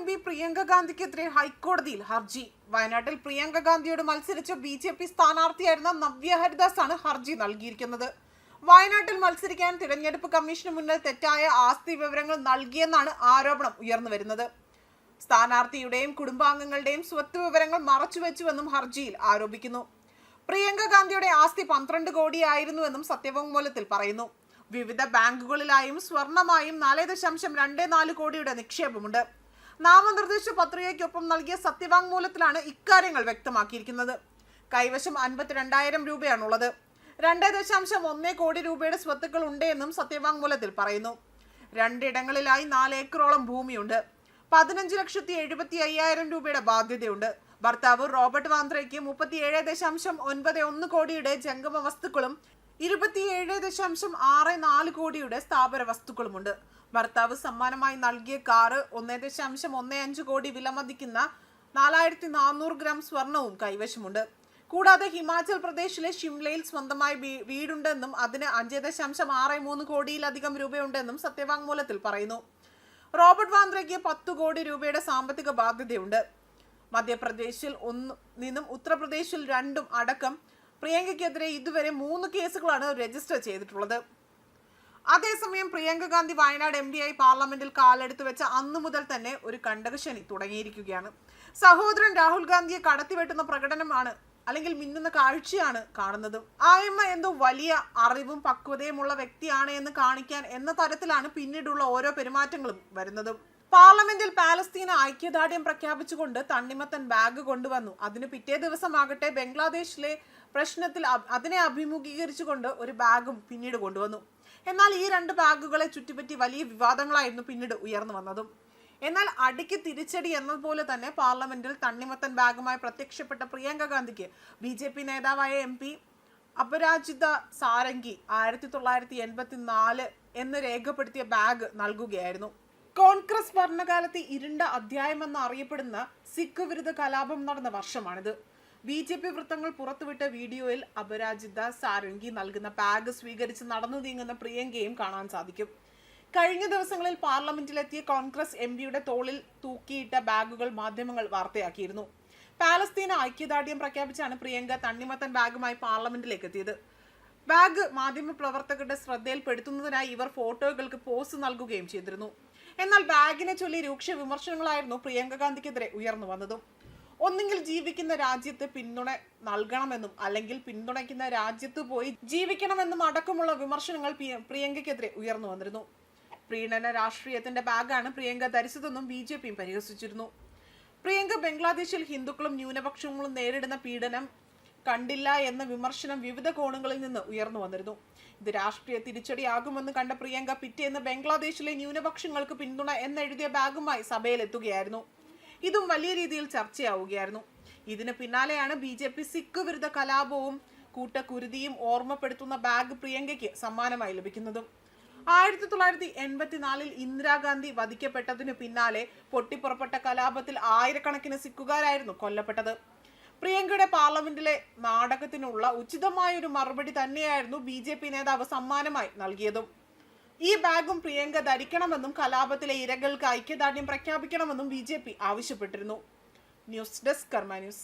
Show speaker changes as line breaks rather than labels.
M P Priyanka ഗാന്ധിക്കെതിരെ ഹൈക്കോടതിയിൽ ഹർജി. വയനാട്ടിൽ പ്രിയങ്ക ഗാന്ധിയോട് മത്സരിച്ച ബി ജെ പി സ്ഥാനാർത്ഥിയായിരുന്ന നവ്യ ഹരിദാസ് ആണ് ഹർജി നൽകിയിരിക്കുന്നത്. വയനാട്ടിൽ മത്സരിക്കാൻ തിരഞ്ഞെടുപ്പ് കമ്മീഷന് മുന്നിൽ തെറ്റായ ആസ്തി വിവരങ്ങൾ നൽകിയെന്നാണ് ആരോപണം ഉയർന്നു വരുന്നത്. സ്ഥാനാർത്ഥിയുടെയും കുടുംബാംഗങ്ങളുടെയും സ്വത്ത് വിവരങ്ങൾ മറച്ചുവെച്ചുവെന്നും ഹർജിയിൽ ആരോപിക്കുന്നു. പ്രിയങ്ക ഗാന്ധിയുടെ ആസ്തി പന്ത്രണ്ട് കോടിയായിരുന്നുവെന്നും സത്യവാങ്മൂലത്തിൽ പറയുന്നു. വിവിധ ബാങ്കുകളിലായും സ്വർണമായും നാല് ദശാംശം രണ്ട് നാല് കോടിയുടെ നിക്ഷേപമുണ്ട്. നാമനിർദ്ദേശ പത്രികയ്ക്കൊപ്പം നൽകിയ സത്യവാങ്മൂലത്തിലാണ് ഇക്കാര്യങ്ങൾ വ്യക്തമാക്കിയിരിക്കുന്നത്. കൈവശം അൻപത്തിരണ്ടായിരം രൂപയാണുള്ളത്. രണ്ട് ദശാംശം ഒന്ന് കോടി രൂപയുടെ സ്വത്തുക്കൾ ഉണ്ട് എന്നും സത്യവാങ്മൂലത്തിൽ പറയുന്നു. രണ്ടിടങ്ങളിലായി നാല് ഏക്കറോളം ഭൂമിയുണ്ട്. പതിനഞ്ച് ലക്ഷത്തി എഴുപത്തി അയ്യായിരം രൂപയുടെ ബാധ്യതയുണ്ട്. ഭർത്താവ് റോബർട്ട് വാന്ത്രയ്ക്ക് മുപ്പത്തിയേഴ് ദശാംശം ഒൻപത് ഒന്ന് കോടിയുടെ ജംഗമ വസ്തുക്കളും ഇരുപത്തിയേഴ് ദശാംശം ആറ് നാല് കോടിയുടെ സ്ഥാപന വസ്തുക്കളുമുണ്ട് ഭർത്താവ് സമ്മാനമായി നൽകിയ കാറ് ഒന്നേ ദശാംശം ഒന്നേ അഞ്ച് കോടി വിലമതിക്കുന്ന നാലായിരത്തി നാനൂറ് ഗ്രാം സ്വർണവും കൈവശമുണ്ട്. കൂടാതെ ഹിമാചൽ പ്രദേശിലെ ഷിംലയിൽ സ്വന്തമായി വീടുണ്ടെന്നും അതിന് അഞ്ച് ദശാംശം ആറ് മൂന്ന് കോടിയിലധികം രൂപയുണ്ടെന്നും സത്യവാങ്മൂലത്തിൽ പറയുന്നു. റോബർട്ട് വാന്ദ്രയ്ക്ക് പത്ത് കോടി രൂപയുടെ സാമ്പത്തിക ബാധ്യതയുണ്ട്. മധ്യപ്രദേശിൽ ഒന്ന് നിന്നും ഉത്തർപ്രദേശിൽ രണ്ടും അടക്കം പ്രിയങ്കയ്ക്കെതിരെ ഇതുവരെ മൂന്ന് കേസുകളാണ് രജിസ്റ്റർ ചെയ്തിട്ടുള്ളത്. അതേസമയം പ്രിയങ്ക ഗാന്ധി വയനാട് എം പാർലമെന്റിൽ കാലെടുത്തു വെച്ച അന്നു മുതൽ തന്നെ ഒരു കണ്ടകശനി തുടങ്ങിയിരിക്കുകയാണ്. സഹോദരൻ രാഹുൽ ഗാന്ധിയെ കടത്തിവെട്ടുന്ന പ്രകടനമാണ് അല്ലെങ്കിൽ മിന്നുന്ന കാഴ്ചയാണ് കാണുന്നത്. ആയമ്മ എന്തോ വലിയ അറിവും പക്വതയുമുള്ള വ്യക്തിയാണ് എന്ന് കാണിക്കാൻ എന്ന തരത്തിലാണ് പിന്നീടുള്ള ഓരോ പെരുമാറ്റങ്ങളും വരുന്നത്. പാർലമെന്റിൽ പാലസ്തീന ഐക്യദാർഢ്യം പ്രഖ്യാപിച്ചുകൊണ്ട് തണ്ണിമത്തൻ ബാഗ് കൊണ്ടുവന്നു. അതിന് പിറ്റേ ദിവസമാകട്ടെ ബംഗ്ലാദേശിലെ പ്രശ്നത്തിൽ അതിനെ അഭിമുഖീകരിച്ചുകൊണ്ട് ഒരു ബാഗും പിന്നീട് കൊണ്ടുവന്നു. എന്നാൽ ഈ രണ്ട് ബാഗുകളെ ചുറ്റിപ്പറ്റി വലിയ വിവാദങ്ങളായിരുന്നു പിന്നീട് ഉയർന്നു വന്നതും. എന്നാൽ അടിക്ക് തിരിച്ചടി എന്നതുപോലെ തന്നെ പാർലമെന്റിൽ തണ്ണിമത്തൻ ബാഗുമായി പ്രത്യക്ഷപ്പെട്ട പ്രിയങ്ക ഗാന്ധിക്ക് ബി ജെ പി നേതാവായ എം പി അപരാജിത സാരംഗി ആയിരത്തി തൊള്ളായിരത്തി എൺപത്തി നാല് എന്ന് രേഖപ്പെടുത്തിയ ബാഗ് നൽകുകയായിരുന്നു. കോൺഗ്രസ് ഭരണകാലത്തെ ഇരുണ്ട അധ്യായമെന്ന് അറിയപ്പെടുന്ന സിഖ് വിരുദ്ധ കലാപം നടന്ന വർഷമാണിത്. ബി ജെ പി വൃത്തങ്ങൾ പുറത്തുവിട്ട വീഡിയോയിൽ അപരാജിത സാരംഗി നൽകുന്ന ബാഗ് സ്വീകരിച്ച് നടന്നു നീങ്ങുന്ന പ്രിയങ്കയും കാണാൻ സാധിക്കും. കഴിഞ്ഞ ദിവസങ്ങളിൽ പാർലമെന്റിലെത്തിയ കോൺഗ്രസ് എം പിയുടെ തോളിൽ തൂക്കിയിട്ട ബാഗുകൾ മാധ്യമങ്ങൾ വാർത്തയാക്കിയിരുന്നു. പാലസ്തീന ഐക്യദാർഢ്യം പ്രഖ്യാപിച്ചാണ് പ്രിയങ്ക തണ്ണിമത്തൻ ബാഗുമായി പാർലമെന്റിലേക്ക് എത്തിയത് ബാഗ് മാധ്യമ പ്രവർത്തകരുടെ ശ്രദ്ധയിൽപ്പെടുത്തുന്നതിനായി ഇവർ ഫോട്ടോകൾക്ക് പോസ് നൽകുകയും ചെയ്തിരുന്നു. എന്നാൽ ബാഗിനെ ചൊല്ലി രൂക്ഷ വിമർശനങ്ങളായിരുന്നു പ്രിയങ്ക ഗാന്ധിക്കെതിരെ ഉയർന്നു വന്നതും. ഒന്നുകിൽ ജീവിക്കുന്ന രാജ്യത്ത് പിന്തുണ നൽകണമെന്നും അല്ലെങ്കിൽ പിന്തുണയ്ക്കുന്ന രാജ്യത്ത് പോയി ജീവിക്കണമെന്നും അടക്കമുള്ള വിമർശനങ്ങൾ പ്രിയങ്കയ്ക്കെതിരെ ഉയർന്നു വന്നിരുന്നു. പ്രീണന രാഷ്ട്രീയത്തിന്റെ ബാഗാണ് പ്രിയങ്ക ധരിച്ചതെന്നും ബി ജെ പിയും പരിഹസിച്ചിരുന്നു. പ്രിയങ്ക ബംഗ്ലാദേശിൽ ഹിന്ദുക്കളും ന്യൂനപക്ഷങ്ങളും നേരിടുന്ന പീഡനം കണ്ടില്ല എന്ന വിമർശനം വിവിധ കോണുകളിൽ നിന്ന് ഉയർന്നു വന്നിരുന്നു. ഇത് രാഷ്ട്രീയ തിരിച്ചടിയാകുമെന്ന് കണ്ട പ്രിയങ്ക പിറ്റേന്ന് ബംഗ്ലാദേശിലെ ന്യൂനപക്ഷങ്ങൾക്ക് പിന്തുണ എന്നെഴുതിയ ബാഗുമായി സഭയിലെത്തുകയായിരുന്നു. ഇതും വലിയ രീതിയിൽ ചർച്ചയാവുകയായിരുന്നു. ഇതിന് പിന്നാലെയാണ് ബി ജെ പി സിഖ് വിരുദ്ധ കലാപവും കൂട്ടക്കുരുതിയും ഓർമ്മപ്പെടുത്തുന്ന ബാഗ് പ്രിയങ്കയ്ക്ക് സമ്മാനമായി ലഭിക്കുന്നതും. ആയിരത്തി തൊള്ളായിരത്തി എൺപത്തിനാലിൽ ഇന്ദിരാഗാന്ധി വധിക്കപ്പെട്ടതിനു പിന്നാലെ പൊട്ടിപ്പുറപ്പെട്ട കലാപത്തിൽ ആയിരക്കണക്കിന് സിഖുകാരായിരുന്നു കൊല്ലപ്പെട്ടത്. പ്രിയങ്കയുടെ പാർലമെന്റിലെ നാടകത്തിനുള്ള ഉചിതമായ ഒരു മറുപടി തന്നെയായിരുന്നു ബി നേതാവ് സമ്മാനമായി നൽകിയതും. ഈ ബാഗും പ്രിയങ്ക ധരിക്കണമെന്നും കലാപത്തിലെ ഇരകൾക്ക് ഐക്യദാർഢ്യം പ്രഖ്യാപിക്കണമെന്നും ബി ആവശ്യപ്പെട്ടിരുന്നു. News desk Karma news.